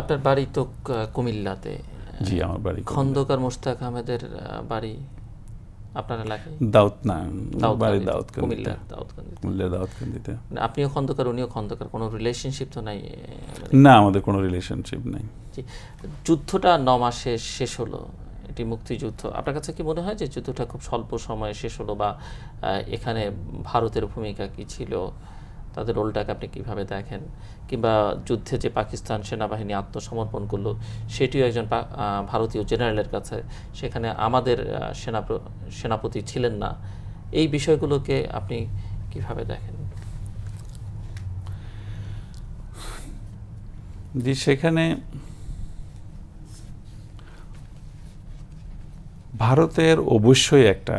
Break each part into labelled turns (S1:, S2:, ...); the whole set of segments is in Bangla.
S1: আপনার বাড়ি তো কুমিল্লাতে।
S2: জি আমার বাড়ি
S1: খন্দকার মোশতাক আহমেদের বাড়ি আপনার এলাকায়?
S2: দাউদ না বাড়ি
S1: দাউদকান্দিতে। কুমিল্লার দাউদকান্দিতে।
S2: কুমিল্লা দাউদকান্দিতে।
S1: মানে আপনিও খন্দকার উনিও খন্দকার কোনো রিলেশনশিপ তো নাই মানে?
S2: না আমাদের কোনো রিলেশনশিপ নেই।
S1: জি। যুদ্ধটা ন মাসে শেষ হলো এটি মুক্তিযুদ্ধ। আপনার কাছে কি মনে হয় যে যুদ্ধটা খুব স্বল্প সময়ে শেষ হলো বা এখানে ভারতের ভূমিকা কি ছিল? তাদের রোলটাকে আপনি কীভাবে দেখেন? কিংবা যুদ্ধে যে পাকিস্তান সেনাবাহিনী আত্মসমর্পণ করল, সেটিও একজন ভারতীয় জেনারেলের কাছে। সেখানে আমাদের সেনাপ্র সেনাপতি ছিলেন না। এই বিষয়গুলোকে আপনি কীভাবে দেখেন?
S2: যে সেখানে ভারতের অবশ্যই একটা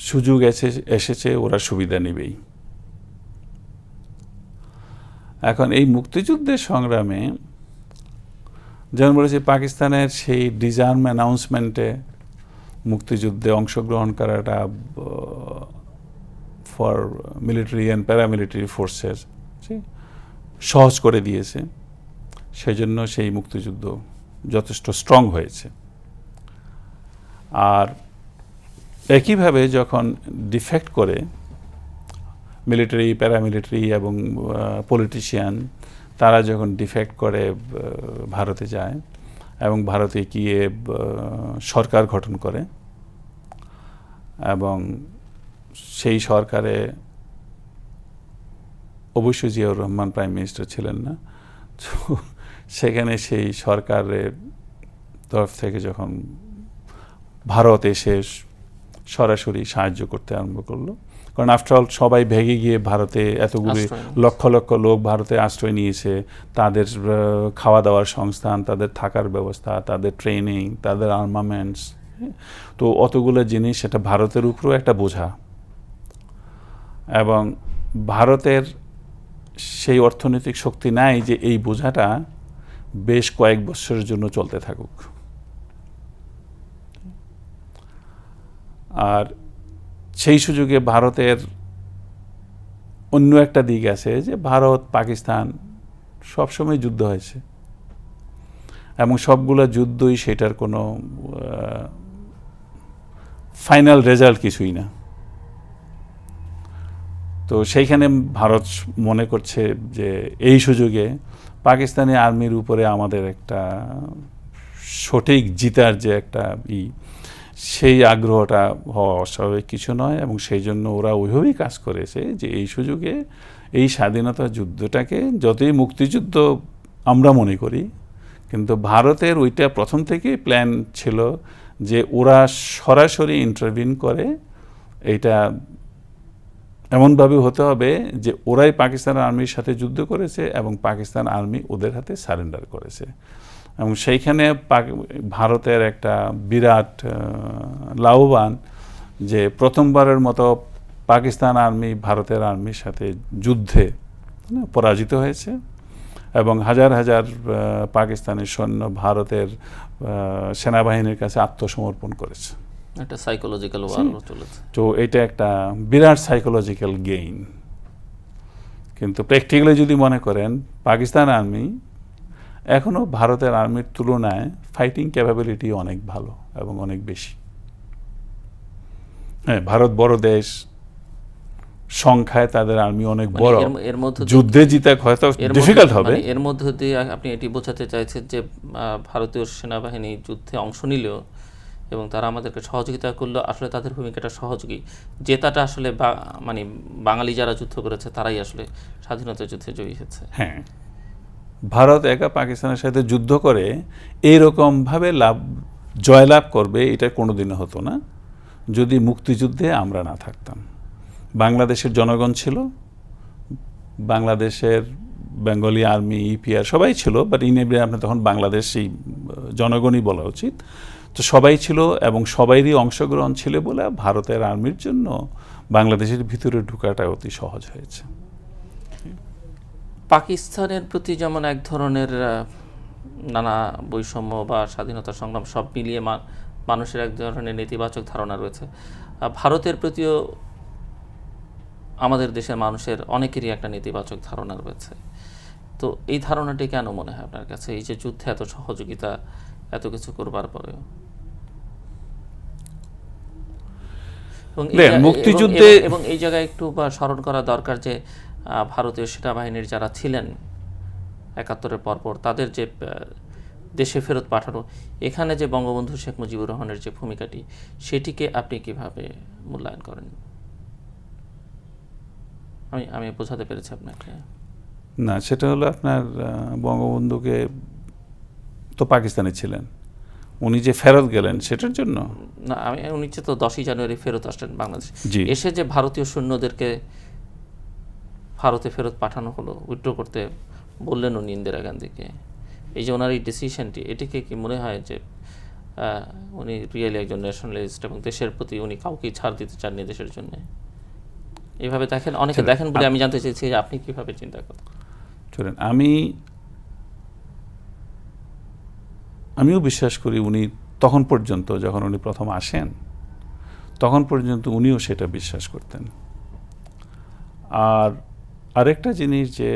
S2: সুযোগ এসে, এসেছে, ওরা সুবিধা নেবেই। এখন এই মুক্তিযুদ্ধের সংগ্রামে যেমন বলেছি, পাকিস্তানের সেই ডিজার্ম অ্যানাউন্সমেন্টে মুক্তিযুদ্ধে অংশগ্রহণ করাটা for military and paramilitary forces সহজ করে দিয়েছে। সেই জন্য সেই মুক্তিযুদ্ধ যথেষ্ট স্ট্রং হয়েছে। আর একইভাবে যখন ডিফেক্ট করে মিলিটারি প্যারামিলিটারি এবং পলিটিশিয়ান তারা যখন ডিফেক্ট করে ভারতে যায় এবং ভারতে গিয়ে সরকার গঠন করে এবং সেই সরকারে অবশ্যই জিয়াউর রহমান প্রাইম মিনিস্টার ছিলেন না সেখানে সেই সরকারের তরফ থেকে যখন ভারত এসে সরাসরি সাহায্য করতে আরম্ভ করল। কারণ আফটারঅল সবাই ভেগে গিয়ে ভারতে এতগুলি লক্ষ লক্ষ লোক ভারতে আশ্রয় নিয়েছে। তাদের খাওয়া দাওয়ার সংস্থান তাদের থাকার ব্যবস্থা তাদের ট্রেনিং তাদের আর্মামেন্টস তো অতগুলো জিনিস সেটা ভারতের উপরেও একটা বোঝা। এবং ভারতের সেই অর্থনৈতিক শক্তি নাই যে এই বোঝাটা বেশ কয়েক বছরের জন্য চলতে থাকুক। আর সেই সুযোগে ভারতের অন্য একটা দিক আছে যে ভারত, পাকিস্তান সবসময় যুদ্ধ হয়েছে। এবং সবগুলো যুদ্ধই সেটার কোনো ফাইনাল রেজাল্ট কিছুই না। তো সেইখানে ভারত মনে করছে যে এই সুযোগে পাকিস্তানি আর্মির উপরে আমাদের একটা সঠিক জিতার যে একটা ই সেই আগ্রহটা হওয়া অস্বাভাবিক কিছু নয় এবং সেই জন্য ওরা ওইভাবেই কাজ করেছে যে এই সুযোগে এই স্বাধীনতা যুদ্ধটাকে যতই মুক্তিযুদ্ধ আমরা মনে করি, কিন্তু ভারতের ওইটা প্রথম থেকেই প্ল্যান ছিল যে ওরা সরাসরি ইন্টারভিন করে। এইটা এমনভাবে হতে হবে যে ওরাই পাকিস্তান আর্মির সাথে যুদ্ধ করেছে এবং পাকিস্তান আর্মি ওদের হাতে সারেন্ডার করেছে। এবং সেইখানে ভারতের একটা বিরাট লাভবান যে প্রথমবারের মতো পাকিস্তান আর্মি ভারতের আর্মির সাথে যুদ্ধে হ্যাঁ, পরাজিত হয়েছে এবং হাজার হাজার পাকিস্তানি সৈন্য ভারতের সেনাবাহিনীর কাছে আত্মসমর্পণ করেছে।
S1: একটা সাইকোলজিক্যাল চলেছে।
S2: তো এটা একটা বিরাট সাইকোলজিক্যাল গেইন কিন্তু প্র্যাকটিক্যালি যদি মনে করেন পাকিস্তান আর্মি এখনও ভারতের আর্মির তুলনায় ফাইটিং ক্যাপাবিলিটি অনেক ভালো এবং অনেক বেশি। হ্যাঁ ভারত বড় দেশ সংখ্যায় তাদের আর্মি অনেক
S1: মানে
S2: বড়।
S1: এর- মধ্য
S2: যুদ্ধে জিতে হয়তো ডিফিকাল্ট হবে
S1: মানে এর মধ্য দিয়ে আপনি এটি বোঝাতে চাইছেন যে ভারতীয় সেনাবাহিনী যুদ্ধে অংশ নিলেও এবং তারা আমাদেরকে সহযোগিতা করল আসলে তাদের ভূমিকাটা সহযোগী। জেতাটা আসলে মানে বাঙালি যারা যুদ্ধ করেছে তারাই আসলে স্বাধীনতা যুদ্ধে জয়ী হয়েছে।
S2: হ্যাঁ। ভারত একা পাকিস্তানের সাথে যুদ্ধ করে এইরকমভাবে লাভ, জয়লাভ করবে, এটা কোনোদিনও হতো না। যদি মুক্তিযুদ্ধে আমরা না থাকতাম। বাংলাদেশের জনগণ ছিল, বাংলাদেশের বেঙ্গলি আর্মি, ইপিআর সবাই ছিল বাট ইন এভরি আপনার তখন বাংলাদেশি জনগণই বলা উচিত। তো সবাই ছিল এবং সবাইরই অংশগ্রহণ ছিল বলে ভারতের আর্মির জন্য বাংলাদেশের ভিতরে ঢোকাটা অতি সহজ হয়েছে।
S1: পাকিস্তানের প্রতি যেমন এক ধরনের নানা বৈষম্য বা স্বাধীনতা সংগ্রাম সব মিলিয়ে মানুষের এক ধরনের নেতিবাচক ধারণা রয়েছে। ভারতের প্রতিও আমাদের দেশের মানুষের অনেকেরই একটা নেতিবাচক ধারণা রয়েছে। তো এই ধারণাটি কেন মনে হয় আপনার কাছে? এই যে যুদ্ধে এত সহযোগিতা এত কিছু করবার পরেও?
S2: মুক্তিযুদ্ধে-
S1: এবং- এই জায়গায় একটু বা স্মরণ করা দরকার যে ভারতীয় সেনাবাহিনীর যারা ছিলেন একাত্তরের পরপর তাদের যে দেশে ফেরত পাঠানো এখানে যে বঙ্গবন্ধু শেখ মুজিবুর রহমানের যে ভূমিকাটি সেটিকে আপনি কীভাবে মূল্যায়ন করেন? আমি আমি বোঝাতে পেরেছি আপনাকে।
S2: না সেটা হলো আপনার বঙ্গবন্ধুকে তো পাকিস্তানে ছিলেন। উনি যে ফেরত গেলেন সেটার জন্য?
S1: না আমি উনি যে তো দশই জানুয়ারি ফেরত আসলেন বাংলাদেশ। এসে যে ভারতীয় সৈন্যদেরকে ভারতে ফেরত পাঠানো হলো উইথড্র করতে বললেন উনি ইন্দিরা গান্ধীকে। এই যে ওনার এই ডিসিশনটি এটিকে কি মনে হয় যে উনি রিয়েলি একজন ন্যাশনালিস্ট এবং দেশের প্রতি উনি কাউকেই ছাড় দিতে চাননি দেশের জন্য? এইভাবে দেখেন অনেকে দেখেন বলে আমি জানতে চাইছি যে আপনি কীভাবে চিন্তা করেন?
S2: চলেন আমি আমিও বিশ্বাস করি উনি তখন পর্যন্ত যখন উনি প্রথম আসেন তখন পর্যন্ত উনিও সেটা বিশ্বাস করতেন। আর আরেকটা জিনিস যে,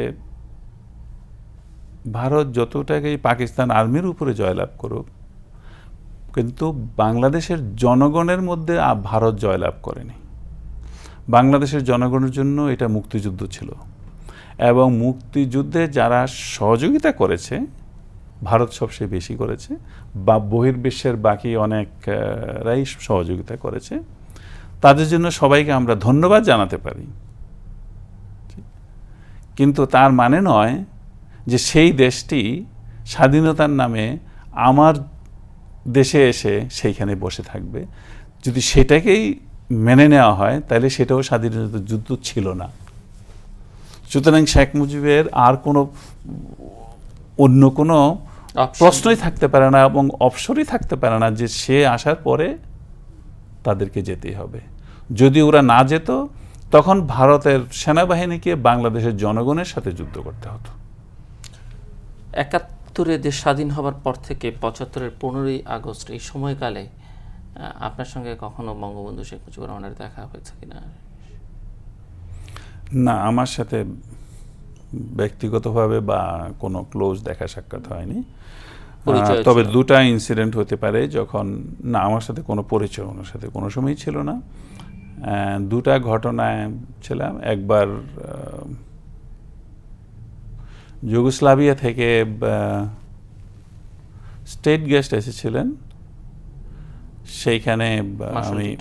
S2: ভারত যতটাকেই পাকিস্তান আর্মির উপরে জয়লাভ করুক, কিন্তু বাংলাদেশের জনগণের মধ্যে ভারত জয়লাভ করেনি। বাংলাদেশের জনগণের জন্য এটা মুক্তিযুদ্ধ ছিল। এবং মুক্তিযুদ্ধে যারা সহযোগিতা করেছে, ভারত সবচেয়ে বেশি করেছে, বা বহির্বিশ্বের বাকি অনেকরাই সহযোগিতা করেছে, তাদের জন্য সবাইকে আমরা ধন্যবাদ জানাতে পারি। কিন্তু তার মানে নয় যে সেই দেশটি স্বাধীনতার নামে আমার দেশে এসে সেইখানে বসে থাকবে। যদি সেটাকেই মেনে নেওয়া হয় তাহলে সেটাও স্বাধীনতা যুদ্ধ ছিল না। সুতরাং শেখ মুজিবের আর কোনো অন্য কোনো প্রশ্নই থাকতে পারে না এবং অপসরই থাকতে পারে না যে সে আসার পরে তাদেরকে যেতেই হবে। যদি ওরা না যেত তখন ভারতের সেনাবাহিনীকে বাংলাদেশের জনগণের সাথে যুদ্ধ করতে হতো।
S1: একাত্তরে দেশ স্বাধীন হবার পর থেকে পঁচাত্তরের পনেরোই আগস্ট এই সময়কালে আপনার সঙ্গে কখনো বঙ্গবন্ধু শেখ মুজিবুর রহমানের দেখা হয়েছে কিনা?
S2: না আমার সাথে ব্যক্তিগতভাবে বা কোনো ক্লোজ দেখা সাক্ষাৎ হয়নি। তবে দুটা ইনসিডেন্ট হতে পারে যখন না আমার সাথে কোনো পরিচয় ওনার সাথে কোনো সময়ই ছিল না। দুটা ঘটনায় ছিলাম। একবার যুগোস্লাভিয়া থেকে স্টেট গেস্ট এসেছিলেন। সেইখানে আমি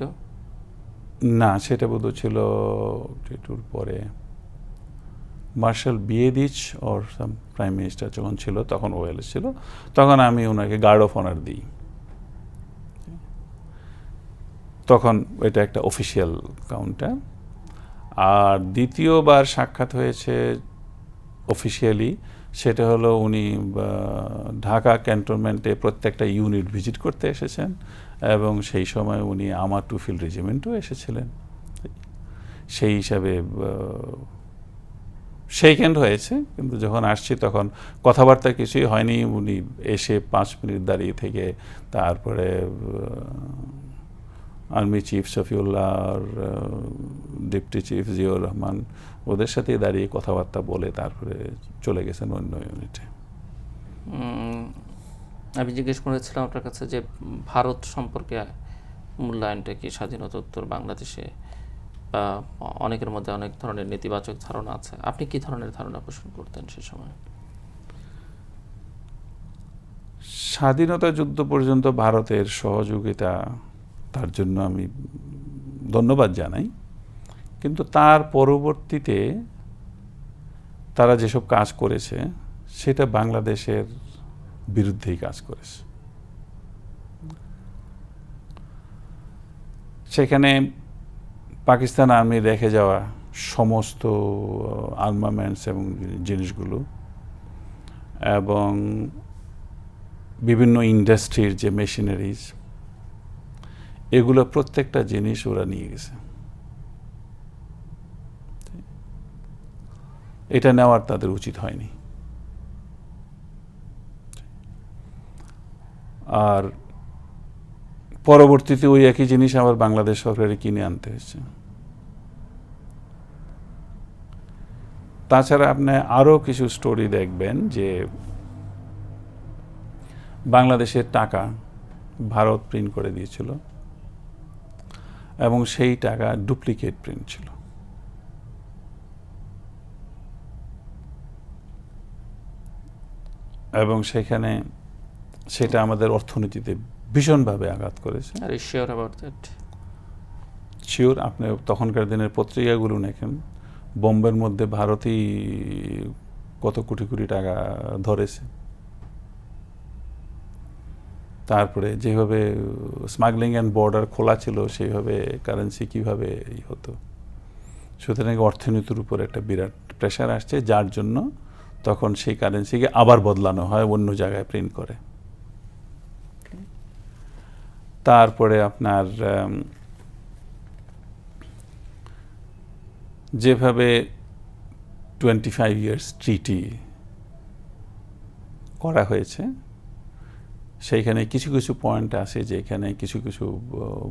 S2: না সেটা বোধ ছিল টিটুর পরে। মার্শাল বিয়েদিচ ওর সাম প্রাইম মিনিস্টার যখন ছিল তখন ও ছিল তখন আমি ওনাকে গার্ড অফ অনার দিই। তখন এটা একটা অফিসিয়াল কাউন্টার আর দ্বিতীয়বার সাক্ষাৎ হয়েছে অফিসিয়ালি সেটা হলো উনি ঢাকা ক্যান্টনমেন্টে প্রত্যেকটা ইউনিট ভিজিট করতে এসেছেন এবং সেই সময় উনি আমার টু ফিল্ড রেজিমেন্টও এসেছিলেন। সেই হিসাবে সেইকেন্ড হয়েছে, কিন্তু যখন আসছি তখন কথাবার্তা কিছুই হয়নি। উনি এসে পাঁচ মিনিট দাঁড়িয়ে থেকে তারপরে আর্মি চিফ শফিউল্লাহ আর ডেপুটি চিফ জিয়াউর রহমান ওদের সাথে দাঁড়িয়ে কথাবার্তা বলে তারপরে চলে গেছেন অন্য ইউনিটে।
S1: আমি জিজ্ঞেস করেছিলাম আপনার কাছে যে ভারত সম্পর্কে মূল্যায়নটা কি স্বাধীনতোত্তর বাংলাদেশে বা অনেকের মধ্যে অনেক ধরনের নেতিবাচক ধারণা আছে। আপনি কি ধরনের ধারণা পোষণ করতেন সে সময়?
S2: স্বাধীনতা যুদ্ধ পর্যন্ত ভারতের সহযোগিতা তার জন্য আমি ধন্যবাদ জানাই। কিন্তু তার পরবর্তীতে তারা যেসব কাজ করেছে, সেটা বাংলাদেশের বিরুদ্ধেই কাজ করেছে। সেখানে পাকিস্তান আর্মি রেখে যাওয়া সমস্ত আর্মামেন্টস এবং জিনিসগুলো এবং বিভিন্ন ইন্ডাস্ট্রির যে মেশিনারিজ এগুলো প্রত্যেকটা জিনিস ওরা নিয়ে গেছে। এটা নেওয়ার তাদের উচিত হয়নি। আর পরবর্তীতে ওই একই জিনিস আবার বাংলাদেশ সরকারে কিনে আনতে হয়েছে। তাছাড়া আপনি আরও কিছু স্টোরি দেখবেন যে বাংলাদেশের টাকা ভারত প্রিন্ট করে দিয়েছিল। এবং সেই টাকা ডুপ্লিকেট প্রিন্ট ছিল। এবং সেখানে সেটা আমাদের অর্থনীতিতে ভীষণভাবে আঘাত করেছে।
S1: আর শিওর অ্যাবাউট দ্যাট
S2: শিওর আপনি তখনকার দিনের পত্রিকাগুলো দেখেন বোম্বের মধ্যে ভারতই কত কোটি কোটি টাকা ধরেছে। তারপরে যেভাবে স্মাগলিং অ্যান্ড বর্ডার খোলা ছিল, সেইভাবে কারেন্সি কীভাবে ই হতো? সুতরাং অর্থনীতির উপর একটা বিরাট প্রেশার আসছে, যার জন্য তখন সেই কারেন্সিকে আবার বদলানো হয়, অন্য জায়গায় প্রিন্ট করে। তারপরে আপনার যেভাবে টোয়েন্টি ফাইভ ইয়ার্স ট্রিটি করা হয়েছে সেইখানে কিছু কিছু পয়েন্ট আছে যেখানে কিছু কিছু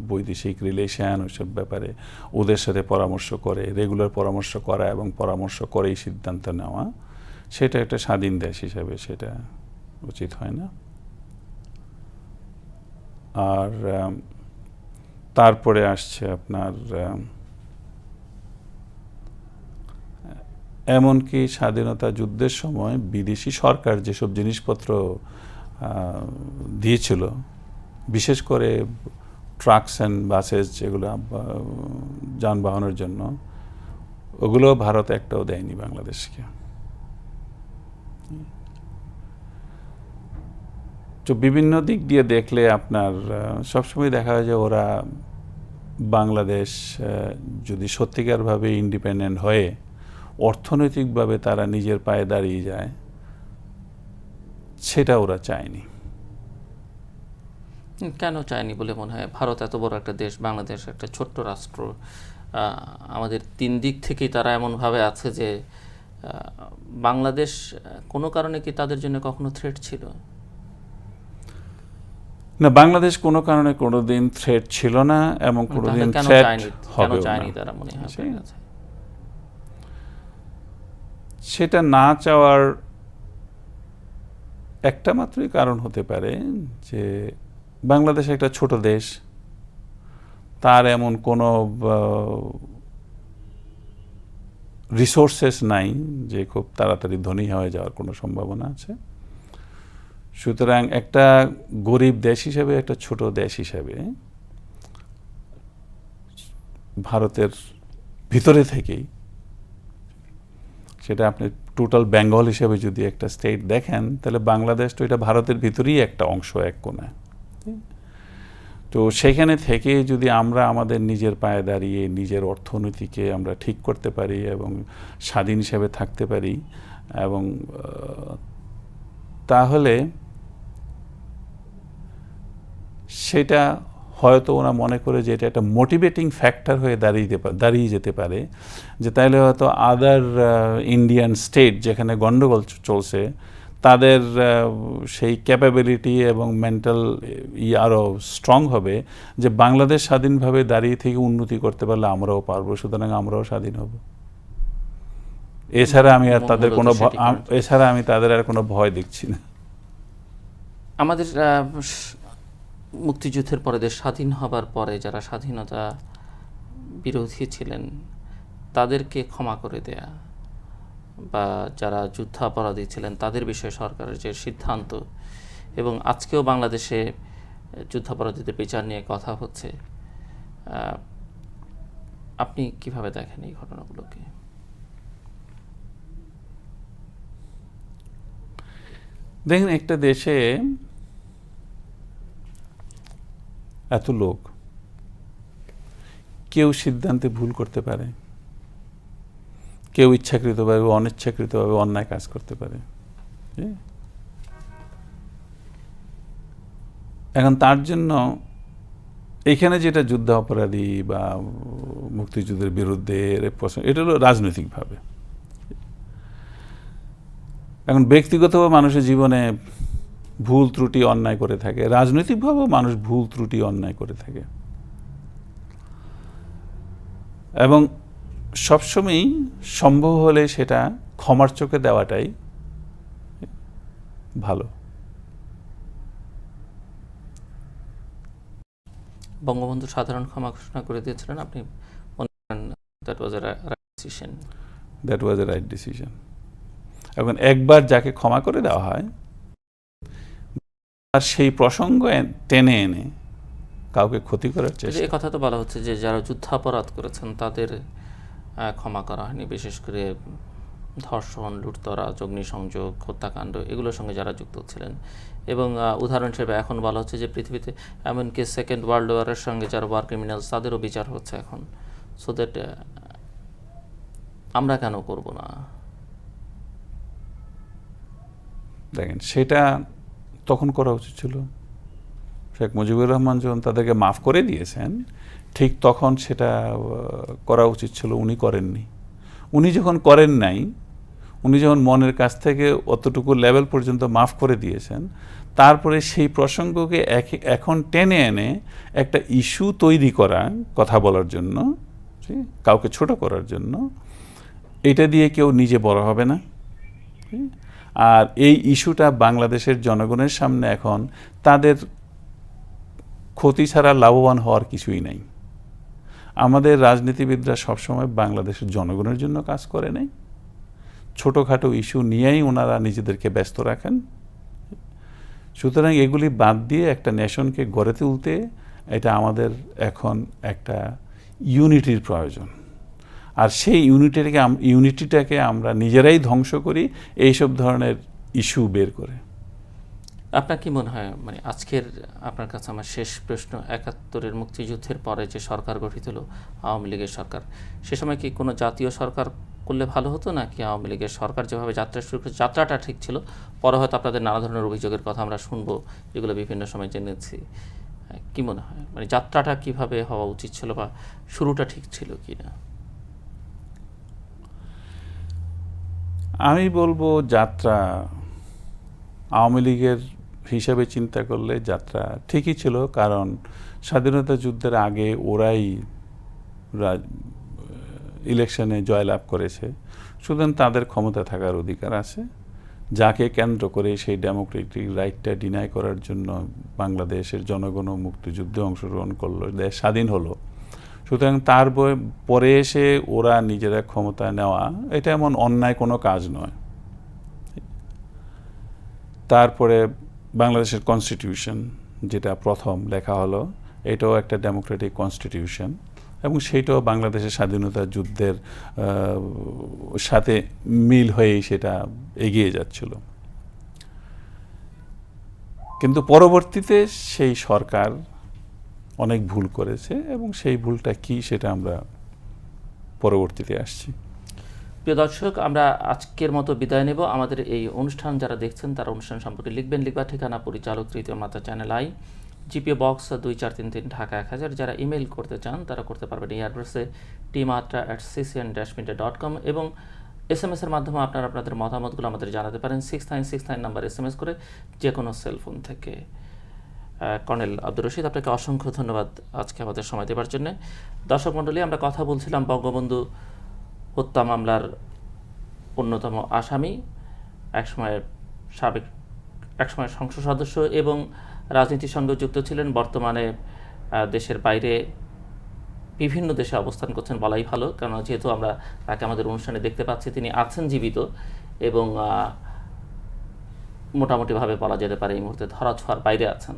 S2: বৈদেশিক রিলেশন ওইসব ব্যাপারে ওদের সাথে পরামর্শ করে রেগুলার পরামর্শ করা এবং পরামর্শ করেই সিদ্ধান্ত নেওয়া। সেটা একটা স্বাধীন দেশ হিসাবে সেটা উচিত হয় না। আর তারপরে আসছে আপনার এমনকি স্বাধীনতা যুদ্ধের সময় বিদেশি সরকার যেসব জিনিসপত্র দিয়েছিল। বিশেষ করে ট্রাকস অ্যান্ড বাসেস যেগুলো যানবাহনের জন্য, ওগুলো ভারত একটাও দেয়নি বাংলাদেশকে। তো বিভিন্ন দিক দিয়ে দেখলে আপনার সবসময় দেখা যায় যে ওরা বাংলাদেশ যদি সত্যিকারভাবে ইন্ডিপেন্ডেন্ট হয়ে, অর্থনৈতিকভাবে তারা নিজের পায়ে দাঁড়িয়ে যায় সেটা ওরা চায়নি।
S1: কেন চায়নি বলে মনে হয়? ভারত এত বড় একটা দেশ বাংলাদেশ একটা ছোট্ট রাষ্ট্র। আমাদের তিন দিক থেকেই তারা এমনভাবে আছে যে বাংলাদেশ কোনো কারণে কি তাদের জন্য কখনো থ্রেট ছিল?
S2: না বাংলাদেশ কোনো কারণে কোনোদিন থ্রেট ছিল না এবং কোনোদিন
S1: কেন
S2: থ্রেট হবে
S1: তারা মনে হয়?
S2: সেটা না চাওয়ার একটা মাত্রই কারণ হতে পারে যে বাংলাদেশ একটা ছোট দেশ। তার এমন কোনো রিসোর্সেস নাই যে খুব তাড়াতাড়ি ধনী হয়ে যাওয়ার কোনো সম্ভাবনা আছে। সুতরাং একটা গরিব দেশ হিসেবে, একটা ছোট দেশ হিসেবে ভারতের ভিতরে থেকেই সেটা আপনি টোটাল বেঙ্গল হিসেবে যদি একটা স্টেট দেখেন, তাহলে বাংলাদেশ তো এটা ভারতের ভিতরেই একটা অংশ এক কোণায় তো সেখানে থেকে যদি আমরা আমাদের নিজের পায়ে দাঁড়িয়ে, নিজের অর্থনীতিকে আমরা ঠিক করতে পারি এবং স্বাধীন হিসেবে থাকতে পারি এবং তাহলে সেটা হয়তো ওরা মনে করে যে এটা একটা মোটিভেটিং ফ্যাক্টর হয়ে দাঁড়িয়ে দাঁড়িয়ে যেতে পারে যে তাইলে হয়তো আদার ইন্ডিয়ান স্টেট যেখানে গণ্ডগোল চলছে তাদের সেই ক্যাপাবিলিটি এবং মেন্টাল ই আরও স্ট্রং হবে যে বাংলাদেশ স্বাধীনভাবে দাঁড়িয়ে থেকে উন্নতি করতে পারলে আমরাও পারব সুতরাং আমরাও স্বাধীন হব। এছাড়া আমি আর তাদের কোনো এছাড়া আমি তাদের আর কোনো ভয় দেখছি না।
S1: আমাদের মুক্তিযুদ্ধের পরে দেশ স্বাধীন হবার পরে যারা স্বাধীনতা বিরোধী ছিলেন, তাদেরকে ক্ষমা করে দেয়া বা যারা যুদ্ধাপরাধী ছিলেন, তাদের বিষয়ে সরকারের যে সিদ্ধান্ত এবং আজকেও বাংলাদেশে যুদ্ধাপরাধীদের বিচার নিয়ে কথা হচ্ছে আপনি কীভাবে দেখেন এই ঘটনাগুলোকে?
S2: দেখেন, একটা দেশে এত লোক। কেউ সিদ্ধান্তে ভুল করতে পারে। কেউ ইচ্ছাকৃতভাবে, অনিচ্ছাকৃতভাবে অন্যায় কাজ করতে পারে। এখন তার জন্য এখানে যেটা যুদ্ধ অপরাধী বা মুক্তিযুদ্ধের বিরুদ্ধে এটা হলো রাজনৈতিকভাবে। এখন ব্যক্তিগতভাবে মানুষের জীবনে ভুল ত্রুটি অন্যায় করে থাকে। রাজনৈতিকভাবেও মানুষ ভুল ত্রুটি অন্যায় করে থাকে। এবং সবসময়ই সম্ভব হলে সেটা ক্ষমার চোখে দেওয়াটাই ভালো।
S1: বঙ্গবন্ধু সাধারণ ক্ষমা ঘোষণা করে দিয়েছিলেন আপনি that was a decision
S2: that was a right decision এখন একবার যাকে ক্ষমা করে দেওয়া হয় আর সেই প্রসঙ্গ টেনে এনে কাউকে ক্ষতি করার চেষ্টা।
S1: এই কথা তো বলা হচ্ছে যে যারা যুদ্ধাপরাধ করেছেন তাদের ক্ষমা করা হয়নি বিশেষ করে ধর্ষণ লুটতরাজ অগ্নিসংযোগ হত্যাকাণ্ড এগুলোর সঙ্গে যারা যুক্ত ছিলেন। এবং উদাহরণ হিসেবে এখন বলা হচ্ছে যে পৃথিবীতে এমনকি সেকেন্ড ওয়ার্ল্ড ওয়ারের সঙ্গে যারা ওয়ার ক্রিমিনালস তাদেরও বিচার হচ্ছে এখন। সো দ্যাট আমরা কেন করব না?
S2: দেখেন সেটা তখন করা উচিত ছিল শেখ মুজিবুর রহমান যখন তাদেরকে মাফ করে দিয়েছেন, ঠিক তখন সেটা করা উচিত ছিল, উনি করেননি উনি যখন করেন নাই, উনি যখন মনের কাছ থেকে অতটুকু লেভেল পর্যন্ত মাফ করে দিয়েছেন, তারপরে সেই প্রসঙ্গকে এখন টেনে এনে একটা ইস্যু তৈরি করা, কথা বলার জন্য? কাউকে ছোট করার জন্য, এটা দিয়ে কেউ নিজে বড় হবে না? আর এই ইস্যুটা বাংলাদেশের জনগণের সামনে এখন তাদের ক্ষতি ছাড়া লাভবান হওয়ার কিছুই নাই। আমাদের রাজনীতিবিদরা সবসময় বাংলাদেশের জনগণের জন্য কাজ করে নেই ছোটোখাটো ইস্যু নিয়েই ওনারা নিজেদেরকে ব্যস্ত রাখেন। সুতরাং এগুলি বাদ দিয়ে একটা নেশনকে গড়ে তুলতে এটা আমাদের এখন একটা ইউনিটির প্রয়োজন। আর সেই ইউনিটিটাকে ইউনিটিটাকে আমরা নিজেরাই ধ্বংস করি এইসব ধরনের ইস্যু বের করে।
S1: আপনার কি মনে হয় মানে আজকের আপনার কাছে আমার শেষ প্রশ্ন একাত্তরের মুক্তিযুদ্ধের পরে যে সরকার গঠিত হলো আওয়ামী লীগের সরকার সে সময় কি কোনো জাতীয় সরকার করলে ভালো হতো না কি আওয়ামী লীগের সরকার যেভাবে যাত্রা শুরু করেছে যাত্রাটা ঠিক ছিল? পরে হয়তো আপনাদের নানা ধরনের অভিযোগের কথা আমরা শুনব যেগুলো বিভিন্ন সময় জেনেছি। হ্যাঁ, কি মনে হয়? মানে যাত্রাটা কীভাবে হওয়া উচিত ছিল বা শুরুটা ঠিক ছিল কি না
S2: আমি বলব যাত্রা আওয়ামী লীগের হিসাবে চিন্তা করলে যাত্রা ঠিকই ছিল, কারণ স্বাধীনতা যুদ্ধের আগে ওরাই ইলেকশনে জয়লাভ করেছে। সুতরাং তাদের ক্ষমতা থাকার অধিকার আছে। যাকে কেন্দ্র করে সেই ডেমোক্রেটিক রাইটটা ডিনাই করার জন্য বাংলাদেশের জনগণও মুক্তিযুদ্ধে অংশগ্রহণ করল, দেশ স্বাধীন হলো। সুতরাং তার পরে এসে ওরা নিজেরা ক্ষমতা নেওয়া, এটা এমন অন্যায় কোনো কাজ নয়। তারপরে বাংলাদেশের কনস্টিটিউশন যেটা প্রথম লেখা হলো, এটাও একটা ডেমোক্রেটিক কনস্টিটিউশন এবং সেইটাও বাংলাদেশের স্বাধীনতা যুদ্ধের সাথে মিল হয়েই সেটা এগিয়ে যাচ্ছিল। কিন্তু পরবর্তীতে সেই সরকার অনেক ভুল করেছে এবং সেই ভুলটা কি সেটা আমরা পরবর্তীতে আসছি।
S1: প্রিয় দর্শক, আমরা আজকের মতো বিদায় নেব। আমাদের এই অনুষ্ঠান যারা দেখছেন, তারা অনুষ্ঠান সম্পর্কে লিখবেন। লিখবার ঠিকানা, পরিচালক তৃতীয় মাত্রা চ্যানেল আই, জিপিও বক্স দুই চার তিন তিন, ঢাকা এক হাজার। যারা ইমেল করতে চান, তারা করতে পারবেন এই অ্যাড্রেসে টি মাত্রা অ্যাট সিসিএন ড্যাশমিন্টে ডট কম এবং এস এম এর মাধ্যমে আপনারা আপনাদের মতামতগুলো আমাদের জানাতে পারেন। Six nine six nine number S M S করে যে কোনো সেলফোন থেকে। কর্নেল আব্দুর রশিদ, আপনাকে অসংখ্য ধন্যবাদ আজকে আমাদের সময় দেওয়ার জন্য। দর্শক মণ্ডলী, আমরা কথা বলছিলাম বঙ্গবন্ধু হত্যা মামলার অন্যতম আসামি একসময় সাবেক একসময় সংসদ সদস্য এবং রাজনীতির সঙ্গে যুক্ত ছিলেন। বর্তমানে দেশের বাইরে বিভিন্ন দেশে অবস্থান করছেন বলাই ভালো কারণ যেহেতু আমরা তাকে আমাদের অনুষ্ঠানে দেখতে পাচ্ছি, তিনি আছেন জীবিত এবং মোটামুটিভাবে বলা যেতে পারে এই মুহূর্তে ধরা ছোঁয়ার বাইরে আছেন।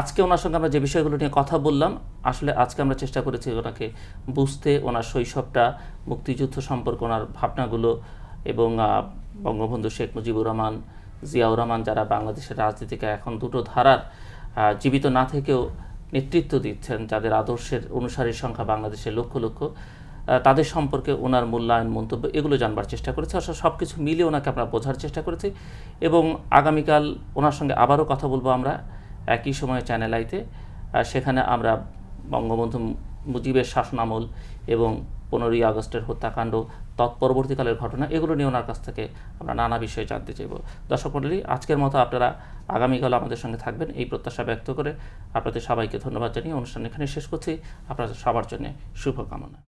S1: আজকে ওনার সঙ্গে আমরা যে বিষয়গুলো নিয়ে কথা বললাম, আসলে আজকে আমরা চেষ্টা করেছি ওনাকে বুঝতে, ওনার শৈশবটা, মুক্তিযুদ্ধ সম্পর্কে ওনার ভাবনাগুলো এবং বঙ্গবন্ধু শেখ মুজিবুর রহমান, জিয়াউর রহমান যারা বাংলাদেশের রাজনীতিকে এখন দুটো ধারার জীবিত না থেকেও নেতৃত্ব দিচ্ছেন, যাদের আদর্শের অনুসারীর সংখ্যা বাংলাদেশের লক্ষ লক্ষ তাদের সম্পর্কে ওনার মূল্যায়ন, মন্তব্য এগুলো জানবার চেষ্টা করেছে। আসলে সব কিছু মিলে ওনাকে আমরা বোঝার চেষ্টা করেছি এবং আগামীকাল ওনার সঙ্গে আবারও কথা বলব আমরা। একই সময়ে চ্যানেল আইতে সেখানে আমরা বঙ্গবন্ধু মুজিবের শাসনামল এবং পনেরোই আগস্টের হত্যাকাণ্ড, তৎপরবর্তীকালের ঘটনা, এগুলো নিয়ে ওনার কাছ থেকে আমরা নানা বিষয়ে জানতে চাইব। দর্শক মণ্ডলী, আজকের মতো আপনারা আগামীকাল আমাদের সঙ্গে থাকবেন। এই প্রত্যাশা ব্যক্ত করে আপনাদের সবাইকে ধন্যবাদ জানিয়ে অনুষ্ঠান এখানে শেষ করছি। আপনাদের সবার জন্য শুভকামনা।